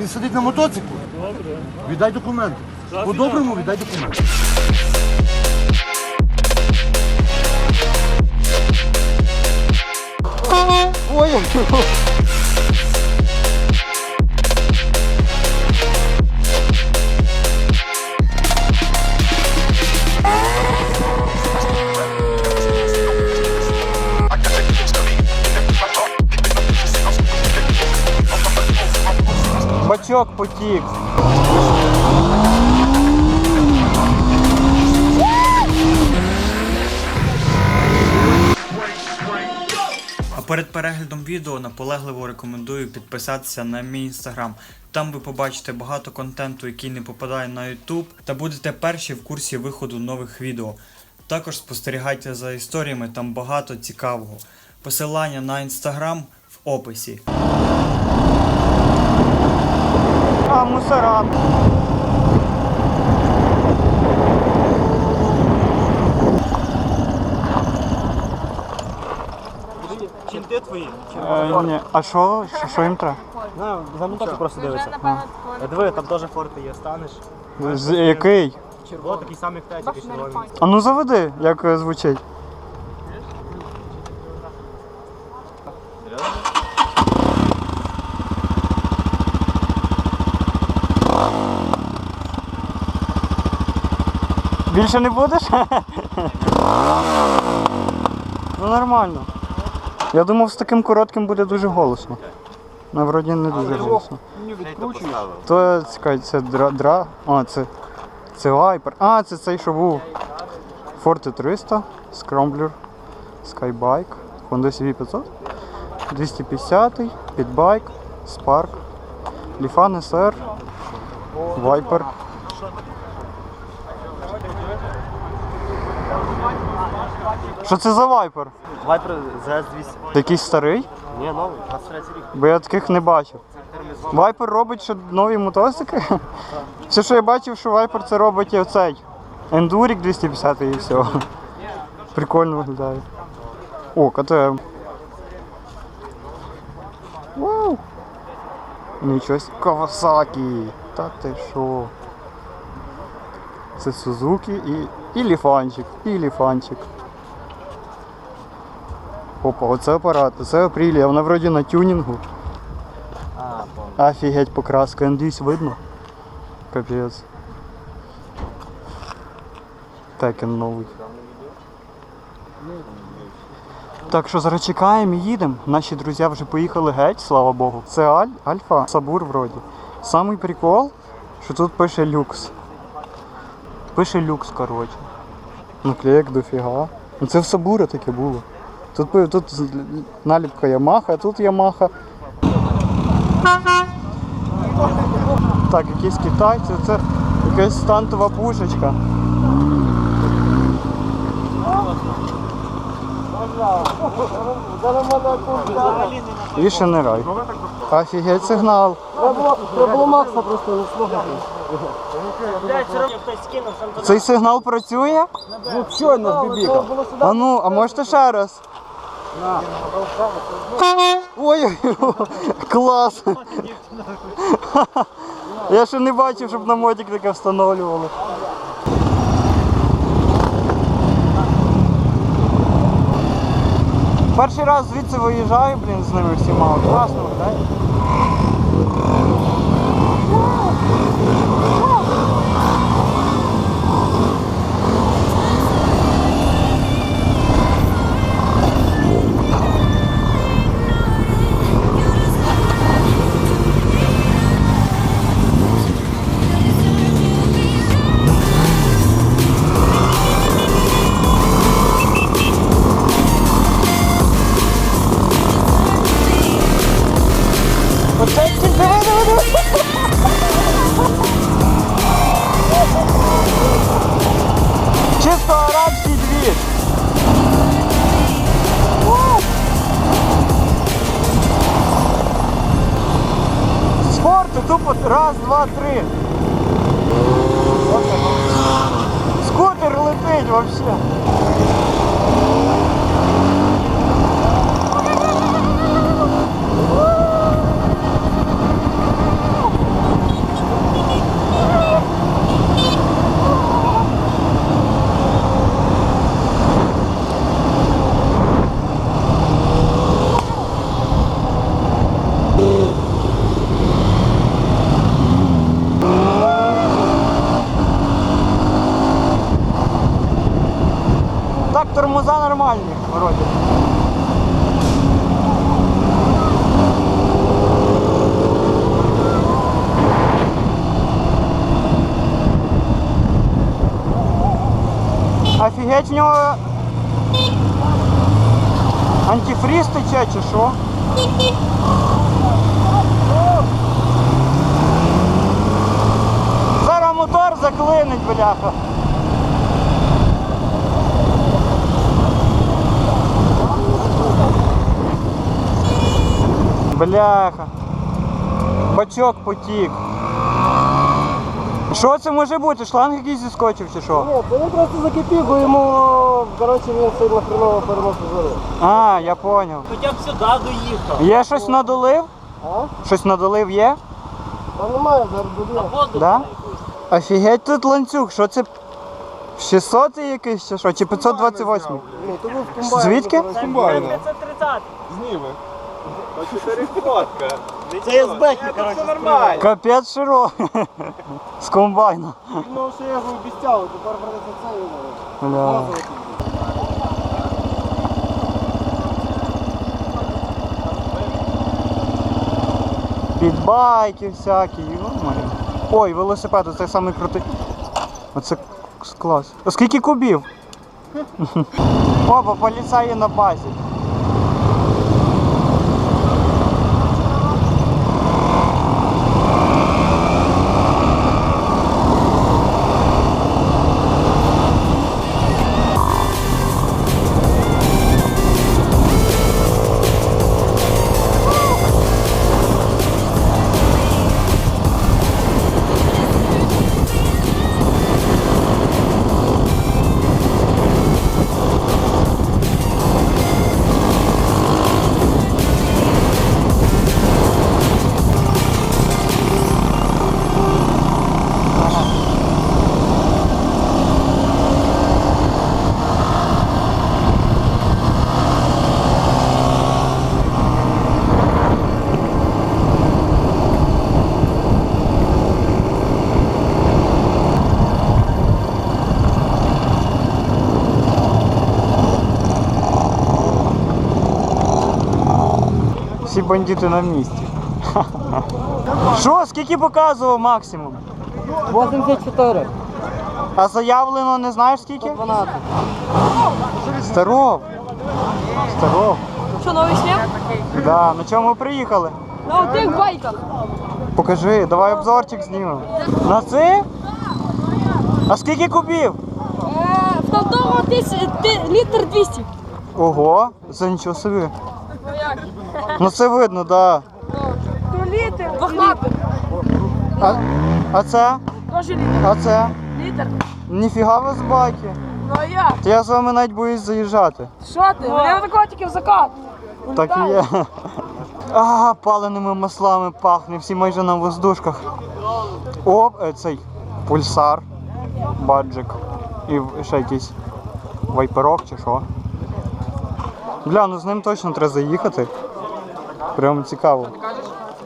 Він сидить на мотоциклу. Добре. Віддай документи. По-доброму віддай документи. Ой, Бачок потік. А перед переглядом відео наполегливо рекомендую підписатися на мій інстаграм. Там ви побачите багато контенту, який не попадає на YouTube, та будете перші в курсі виходу нових відео. Також спостерігайте за історіями, там багато цікавого. Посилання на інстаграм в описі. А, мусора. Чинти твої? Е, ні. А що? Що- Що їм треба? На, за просто дивиться. Диви, там теж форти є, станеш. З який? О, такий самий як течик, червоний. А ну заведи, як е, звучить. Більше не будеш? ну нормально. Я думав, з таким коротким буде дуже голосно. Ну, вроді не дуже голосно. То чекай, це дра, дра. А, це. Це Viper. А, це цей, що був. Forte 300, Scrambler, Skybike, Honda CV 500, 250, Pitbike, Spark, Lifan SR, Viper. Що це за Viper? Вайпер ЗС-200. Якийсь старий? Ні, новий, 23 рік. Бо я таких не бачив. Viper робить ще нові мотоцикли. Все, що я бачив, що Viper це робить оцей. Enduric 250 і все. Прикольно виглядає. О, КТМ. Вау! Нічого. Kawasaki. Та ти що? Це Сузуки і, і ліфанчик, і ліфанчик. Опа, оце апарат, це Апрілія, вона вроді на тюнінгу. А, помню. Офігеть покраска, надіюсь видно. Капець. Текен новий. Так що зараз чекаємо і їдемо. Наші друзі вже поїхали геть, слава Богу. Це Аль, Альфа, Сабур вроді. Самий прикол, що тут пише люкс. Пише люкс, коротше. Наклеєк дофіга. Ну це в Сабура таке було. Тут, тут наліпка Ямаха, тут Ямаха. Так, якісь китайці, це якась стантова пушечка. І ще не рай. Офігеть сигнал. Треба Макса просто не слухати. Цей сигнал працює? Ну, щойно з бібіка. А ну, а можете ще раз? Ой, клас! Я ще не бачив, щоб на мотик таке встановлювали. Перший раз звідси виїжджаю, блін, з ними всіма. Класно, так? Офігеть в нього антифріз тече чи що? Зараз мотор заклинить, бляха. Бляха. Бачок потік. Що це може бути? Шланг якийсь зіскочив чи що? Ні, то він просто закипів, бо йому, коротше, він сильно хреново переносив жари. А, я поняв. Хоча б сюди доїхав. Є щось надолив? А? Щось надолив є? Там немає, зараз буде. Да? Офігеть тут ланцюг, що це? 600 якийсь чи що? Чи 528? Ні, то був комбайн. Звідки? Комбайн. 530. Це СБ, коротше. нормально. Капець широкий. З комбайна. Ну, що я його обіцяв, тепер придеться це і Бля. Підбайки всякі. йо-моє. Ой, велосипед, це самий крутий. Оце клас. А скільки кубів? Опа, поліцаї на базі. Всі бандити на місці. Що, скільки показував максимум? 84. А заявлено не знаєш скільки? 12. Старов. Старов. Що, новий шлем? Да, на чому приїхали? На отих байках. Покажи, давай обзорчик знімемо. На це? А скільки кубів? Е, в ти, літр 200. Ого, це нічого собі. Ну? Це видно, да. То літр. Двохлапий. А, а це? Тоже літр. А це? Літр. Ніфіга ви з байки. Ну а як? Та я з вами навіть боюсь заїжджати. Що ти? Мене на такого тільки в закат. Так і є. А, паленими маслами пахне, всі майже на воздушках. Оп, е, цей пульсар, баджик. І ще якийсь вайперок чи що. Бля, ну з ним точно треба заїхати. Прямо цікаво.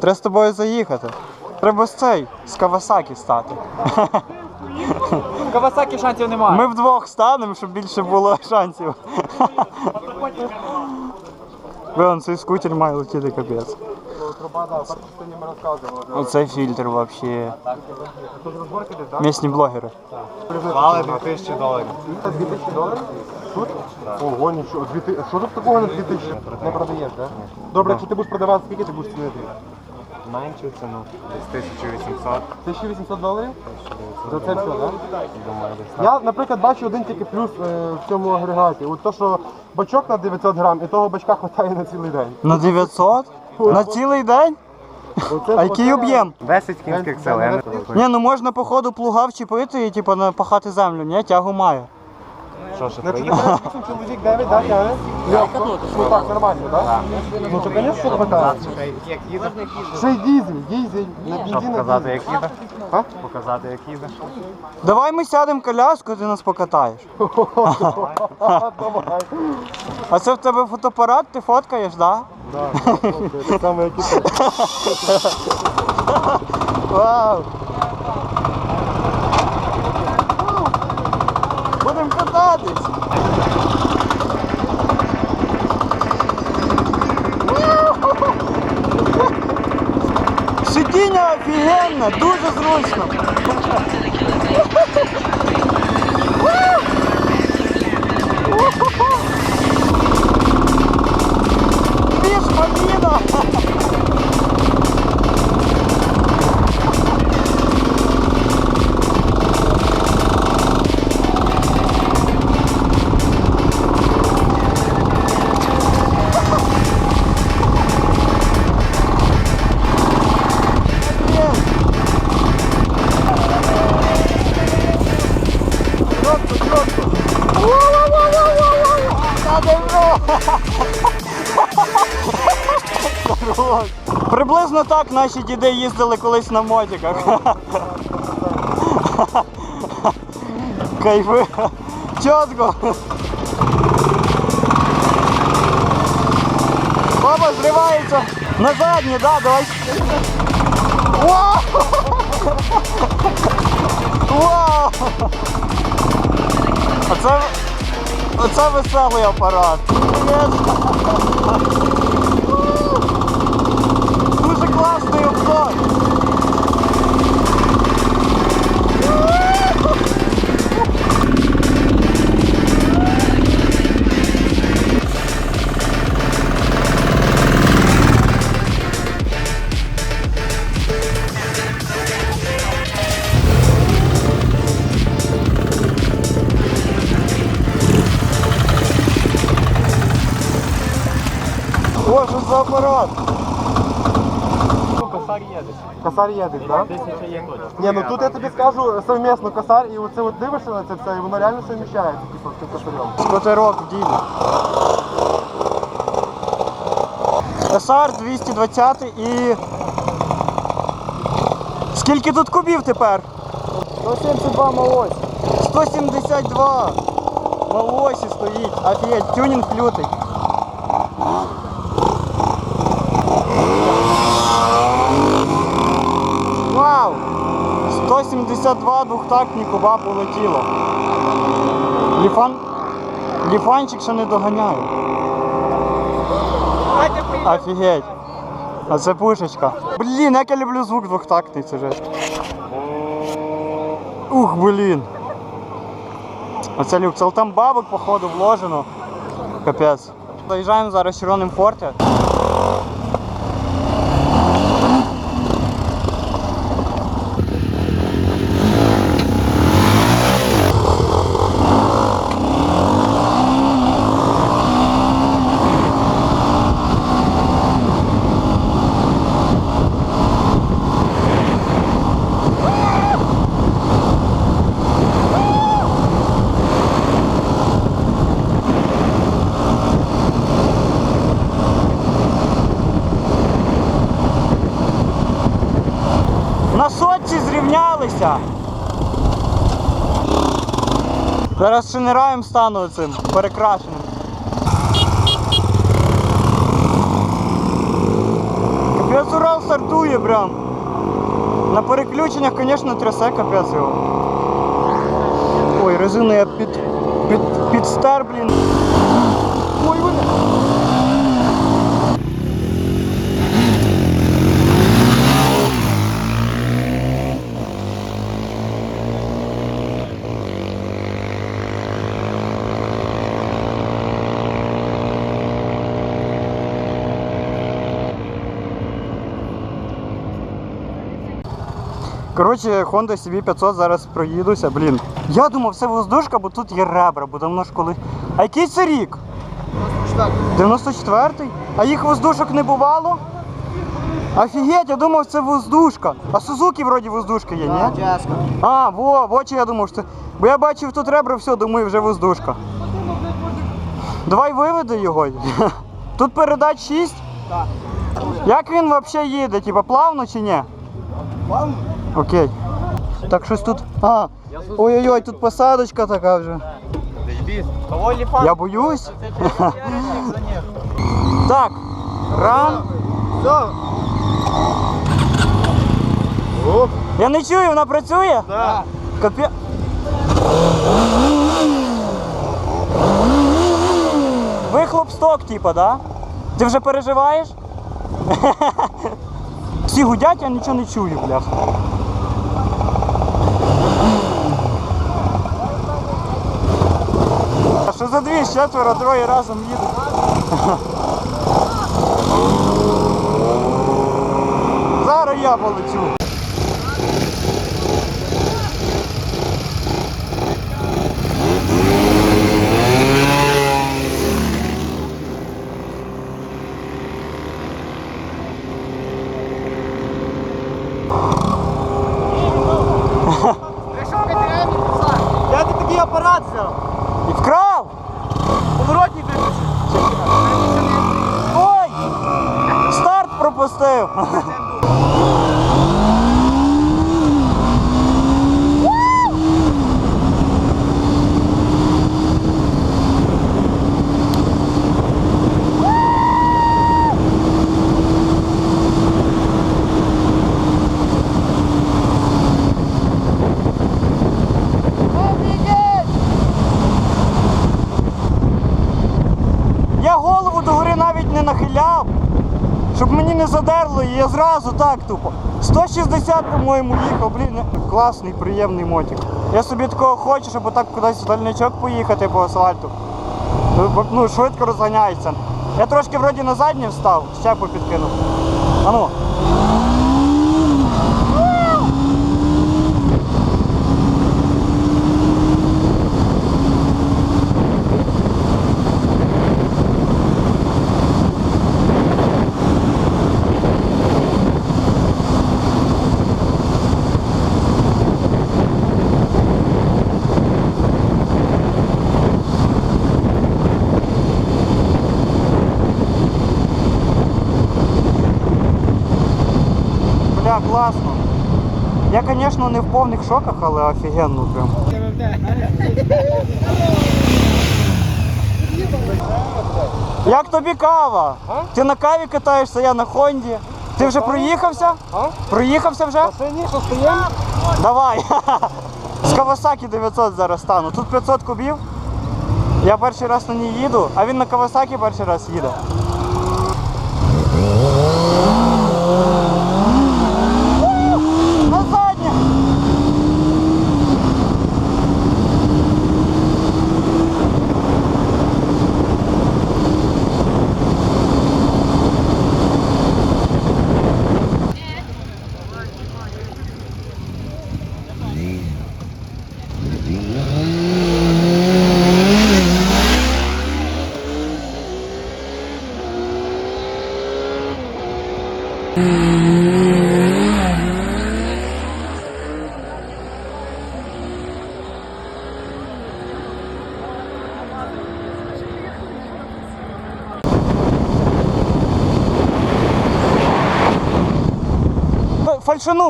Треба з тобою заїхати. Треба з цей, з Кавасакі стати. Кавасакі шансів немає. Ми вдвох станемо, щоб більше було шансів. Блин, цей скутер має летіти капець. Оцей фільтр вообще. Місні блогери. Мали 2000 доларів. 2000 доларів? Тут? Ого, нічого. Дві ти- Що тут такого на 2000? Не продаєш, так? Добре, якщо ти будеш продавати, скільки ти будеш цінити? Меншу ціну. Десь 1800. 1800 доларів? За це все, так? Думаю, десь Я, наприклад, бачу один тільки плюс е, в цьому агрегаті. От то, що бачок на 900 грам, і того бачка вистачає на цілий день. На 900? На цілий день? Оце- А який оце- об'єм? 10 кінських сил. я не- Ні, ну можна по ходу плуга вчепити і типу напахати землю, ні, тягу має. Що ж, Ну, 8 чоловік 9, так, тягне? Ну так, нормально, так? Ну то, звісно, що хватає. Як їдеш? Ще й дізель, дізель, на Щоб бензин, на показати, дізель. як їдеш? А? Показати, як їдеш. Давай ми сядемо в коляску, ти нас покатаєш. Давай. А це в тебе фотоапарат, ти фоткаєш, да? Так, так само, як і ти. Вау! радуюсь. Сидіння офігенне, дуже зручно. Більш побіг. Приблизно так наші діди їздили колись на мотиках. Кайфи. Чітко. Баба зривається. На заднє, да, давай. Вау! Вау! Оце, оце веселий апарат. Привіт. Дуже класний обзор. О, що за апарат? Косар їде, так? Ні, ну тут я тобі скажу совмісно косар і оце от дивишся на це все, і воно реально совміщається, типу, з цим косарем. Скотерок діду. СР 220 і. Скільки тут кубів тепер? 172 малось. 172. На осі стоїть. Офігеть, тюнінг лютий. Вау! 172 двохтактні куба полетіло. Ліфан... Ліфанчик ще не доганяє. Офігеть. А це пушечка. Блін, як я люблю звук двохтактний, це же. Ух, блін. Оце люк. Це там бабок, походу, вложено. Капець. Заїжджаємо зараз червоним форті. На сотці зрівнялися. Зараз шинираєм стану цим перекрашеним. Капець Урал стартує прям. На переключеннях, звісно, трясе капець його. Ой, резину я під, під, підстер, блін. Ой, блін. Коротше, Honda CB500 зараз проїдуся, блін. Я думав, це воздушка, бо тут є ребра, бо давно ж коли. А який це рік? 94-й? А їх воздушок не бувало? Офігеть, я думав, це воздушка. А Сузуки вроді воздушка є, ні? А, во, во, чи я думав, що це. Бо я бачив тут ребра, все, думаю, вже воздушка. Давай виведи його. Тут передач 6? Так. Як він взагалі їде? Типа плавно чи ні? Плавно? Окей. Так щось тут. А. Ой-ой-ой, тут посадочка така вже. Я боюсь. Так. Ран. Я не чую, вона працює? Да. Капе. Вихлоп сток, типа, да? Ти вже переживаєш? Всі гудять, я нічого не чую, бляха. за дві, четверо, троє разом їдуть. Зараз я полечу. Я ти такий апарат взяв. І вкрав! Старт! Я голову догори навіть не нахиляв, щоб мені не задерло, і я зразу так тупо. 160, по-моєму, їхав, блін, класний, приємний мотик. Я собі такого хочу, щоб отак кудись в дальничок поїхати по асфальту. Ну, Ну, швидко розганяється. Я трошки вроді на заднє встав, щепу підкинув. А ну. Бля, класно. Я, звісно, не в повних шоках, але офігенно прям. Як тобі кава? Ти на каві катаєшся, я на Хонді. Ти вже проїхався? А? Проїхався вже? Стоїмо? Давай. З Кавасакі 900 зараз стану. Тут 500 кубів. Я перший раз на ній їду, а він на Кавасакі перший раз їде. На заднє!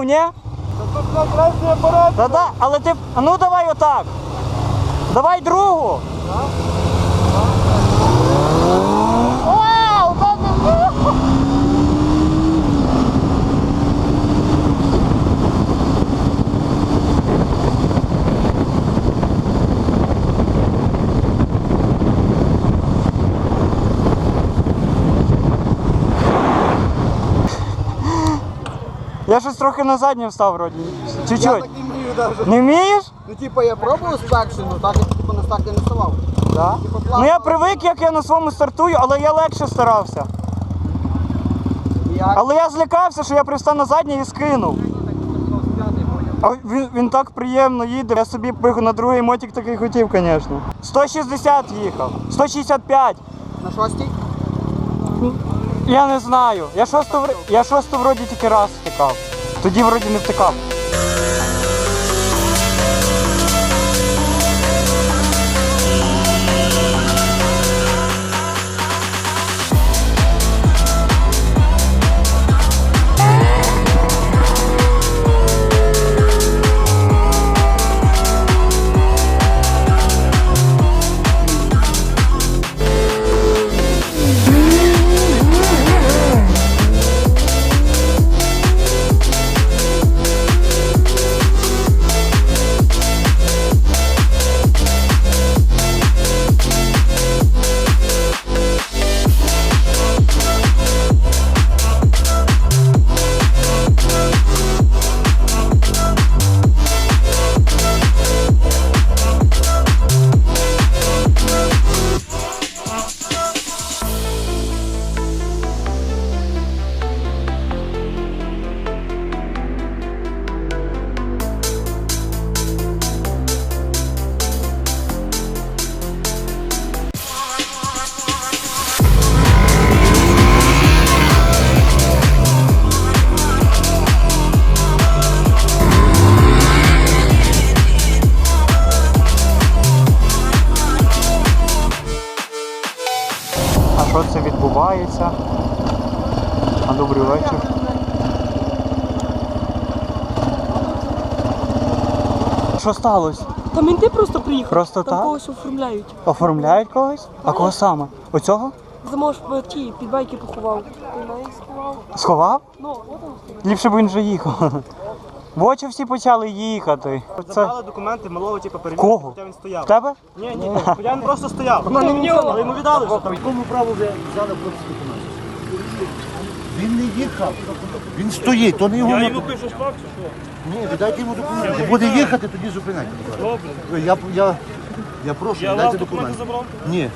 Ф- ні? Та да, але ти. Ну давай отак. Давай другу. Вау, щось трохи на заднє встав вроді. Я Чуть-чуть. так не вмію навіть. Не вмієш? Ну, типу, я пробував спекшн, ну так я типу на старті не ставав. Да. Ну я привик, як я на своєму стартую, але я легше старався. Як? Але я злякався, що я пристав на заднє і скинув. А він, він так приємно їде. Я собі б на другий мотик такий хотів, звісно. 160 їхав, 165. На шостій? Я не знаю. Я шосту, вр- я шосту вроді тільки раз втикав. Тоді вроді не втикав. Це відбувається? А добрий вечір. Що сталося? Та мінти просто приїхали. Просто Там так? когось оформляють. Оформляють когось? А кого саме? Оцього? Замож ті під байки поховав. Сховав? Ну, от стоїть. Ліпше б він вже їхав. В очі всі почали їхати. Це Забрали документи, малого типу перевірки, кого? хоча він В тебе? Ні, ні, хоча він просто стояв. Вона не в нього. Але йому віддали вже там. Якому праву ви взяли хлопці документи? Він не їхав. Він стоїть, то не його. Я йому пишу штраф чи що? Ні, віддайте йому документи. Буде їхати, тоді зупиняйте. Добре. Я, я, я прошу, віддайте документи. забрав? Ні.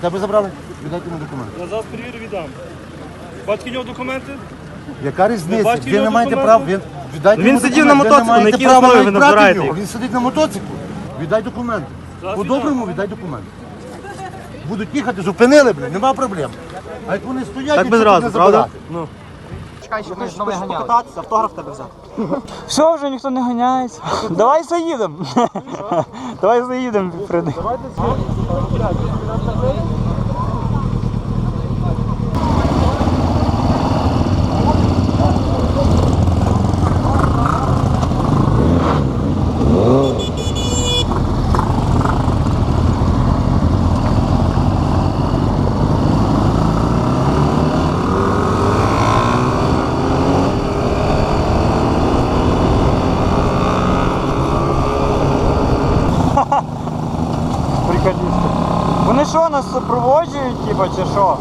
Тебе забрали? Віддайте йому документи. Я зараз перевірю віддам. Батьки нього документи? Яка різниця? бачите Ви не його маєте документи? права. Він, віддайте Він йому сидів на документи. Ви мотоциклу, на маєте якій права основі навіть ви брати набираєте його. їх? Він сидить на мотоциклу. Віддай документи. По-доброму віддай документи. Будуть їхати, зупинили, блін, нема проблем. А як вони стоять, Так їх без не правда? забирати. Ну. Чекай, що хочеш покататися, автограф тебе взяти. Все, вже ніхто не ганяється. Давай заїдемо. Давай заїдемо, Фреди. Приколісти. Вони що, нас супроводжують, типа, чи що?